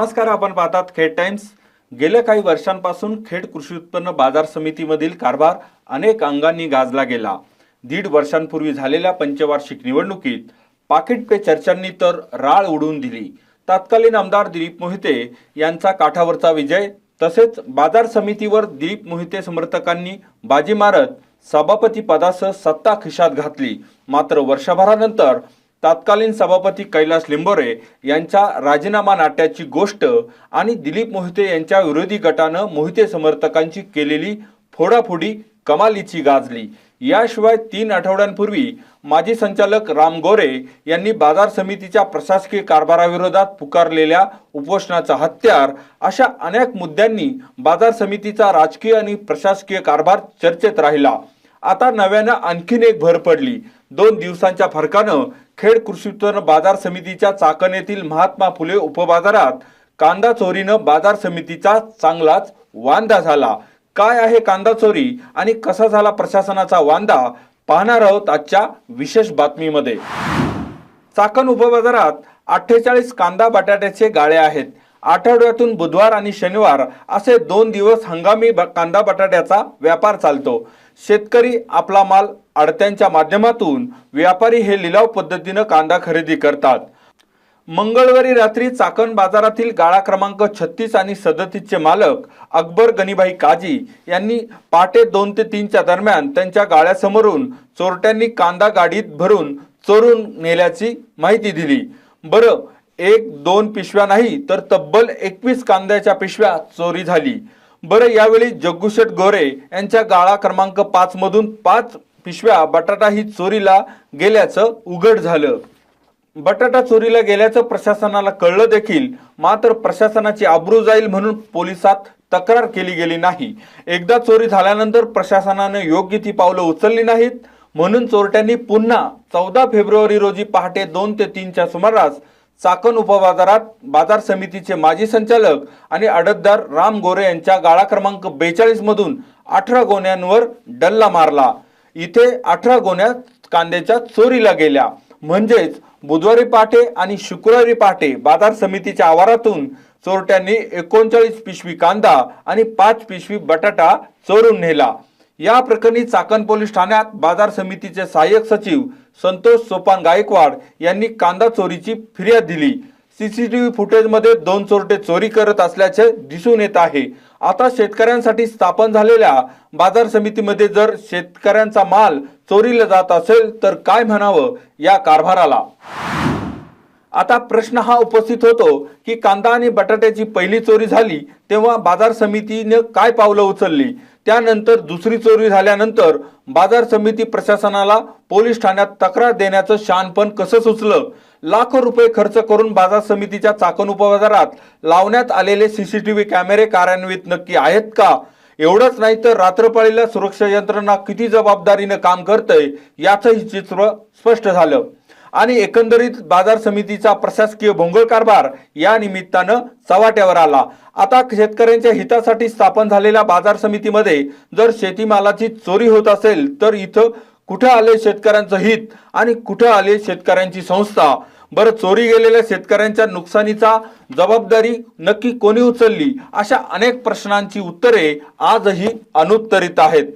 नमस्कार आपण पाहतात खेड टाइम्स. गेल्या काही वर्षांपासून खेड कृषी उत्पन्न बाजार समितीमधील कारभार अनेक अंगांनी गाजला गेला. दीड वर्षांपूर्वी झालेल्या पंचवार्षिक निवडणुकीत पाकिट पे चर्चांनी तर राळ उडवून दिली. तत्कालीन आमदार दिलीप मोहिते यांचा काठावरचा विजय तसेच बाजार समितीवर दिलीप मोहिते समर्थकांनी बाजी मारत सभापती पदासह सत्ता खिशात घातली. मात्र वर्षभरानंतर तत्कालीन सभापती कैलास लिंबोरे यांच्या राजीनामा नाट्याची गोष्ट आणि दिलीप मोहिते यांच्या विरोधी गटानं मोहिते समर्थकांची केलेली फोडाफोडी कमालीची गाजली. याशिवाय तीन आठवड्यांपूर्वी माजी संचालक राम गोरे यांनी बाजार समितीच्या प्रशासकीय कारभाराविरोधात पुकारलेल्या उपोषणाचा हत्यार अशा अनेक मुद्द्यांनी बाजार समितीचा राजकीय आणि प्रशासकीय कारभार चर्चेत राहिला. आता नव्यानं आणखीन एक भर पडली. दोन दिवसांच्या फरकानं खेड कृषी उत्पन्न बाजार समितीच्या चाकण येथील महात्मा फुले उपबाजारात कांदा चोरीनं बाजार समितीचा चांगलाच वांदा झाला. काय आहे कांदा चोरी आणि कसा झाला प्रशासनाचा वांदा? पाहणार आहोत आजच्या विशेष बातमीमध्ये. चाकण उपबाजारात अठ्ठेचाळीस कांदा बटाट्याचे गाळे आहेत. आठवड्यातून बुधवार आणि शनिवार असे दोन दिवस हंगामी ब- कांदा बटाट्याचा व्यापार चालतो. शेतकरी आपला माल अडत्यांच्या माध्यमातून व्यापारी हे लिलाव पद्धतीनं कांदा खरेदी करतात. मंगळवारी रात्री चाकण बाजारातील गाळा क्रमांक छत्तीस आणि सदतीसचे मालक अकबर गणीभाई काजी यांनी पहाटे दोन ते तीनच्या दरम्यान त्यांच्या गाळ्यासमोरून चोरट्यांनी कांदा गाडीत भरून चोरून नेल्याची माहिती दिली. बरं एक दोन पिशव्या नाही तर तब्बल एकवीस कांद्याच्या पिशव्या चोरी झाली. बरं यावेळी जग्गूशेठ गोरे यांच्या गाळा क्रमांक पाच मधून पाच पिशव्या बटाटा ही चोरीला गेल्याचं उघड झालं. बटाटा चोरीला गेल्याचं प्रशासनाला कळलं देखील मात्र प्रशासनाची आब्रू जाईल म्हणून पोलिसात तक्रार केली गेली नाही. एकदा चोरी झाल्यानंतर प्रशासनाने योग्य ती पावलं उचलली नाहीत. म्हणून चोरट्यांनी पुन्हा चौदा फेब्रुवारी रोजी पहाटे दोन ते तीनच्या सुमारास चाकण उपबाजारात बाजार समितीचे माजी संचालक आणि अडतदार राम गोरे यांच्या गाळा क्रमांक बेचाळीस मधून अठरा गोण्यांवर डल्ला मारला. इथे अठरा गोण्या कांद्याच्या चोरीला गेल्या. म्हणजेच बुधवारी पहाटे आणि शुक्रवारी पहाटे बाजार समितीच्या आवारातून चोरट्यांनी एकोणचाळीस पिशवी कांदा आणि पाच पिशवी बटाटा चोरून नेला. या प्रकरणी चाकण पोलीस ठाण्यात बाजार समितीचे सहाय्यक सचिव संतोष सोपान गायकवाड यांनी कांदा चोरीची फिर्याद दिली. सीसीटीव्ही फुटेजमध्ये दोन चोरटे चोरी करत असल्याचे दिसून येत आहे. आता शेतकऱ्यांसाठी स्थापन झालेल्या बाजार समितीमध्ये जर शेतकऱ्यांचा माल चोरीला जात असेल तर काय म्हणावं या कारभाराला? आता प्रश्न हा उपस्थित होतो की कांदा आणि बटाट्याची पहिली चोरी झाली तेव्हा बाजार समितीने काय पावलं उचलली? त्यानंतर दुसरी चोरी झाल्यानंतर बाजार समिती प्रशासनाला पोलीस ठाण्यात तक्रार देण्याचं शानपण कसं सुचलं? लाखो रुपये खर्च करून बाजार समितीच्या चाकण उपबाजारात लावण्यात आलेले सीसीटीव्ही कॅमेरे कार्यान्वित नक्की आहेत का? एवढंच नाही तर रात्रपाळीला सुरक्षा यंत्रणा किती जबाबदारीनं काम करतंय याचंही चित्र स्पष्ट झालं. आणि एकंदरीत बाजार समितीचा प्रशासकीय भोंगळ कारभार या निमित्तानं चव्हाट्यावर आला. आता शेतकऱ्यांच्या हितासाठी स्थापन झालेल्या बाजार समितीमध्ये जर शेतीमालाची चोरी होत असेल तर इथं कुठं आले शेतकऱ्यांचं हित आणि कुठं आले शेतकऱ्यांची संस्था? बरं चोरी गेलेल्या शेतकऱ्यांच्या नुकसानीचा जबाबदारी नक्की कोणी उचलली? अशा अनेक प्रश्नांची उत्तरे आजही अनुत्तरित आहेत.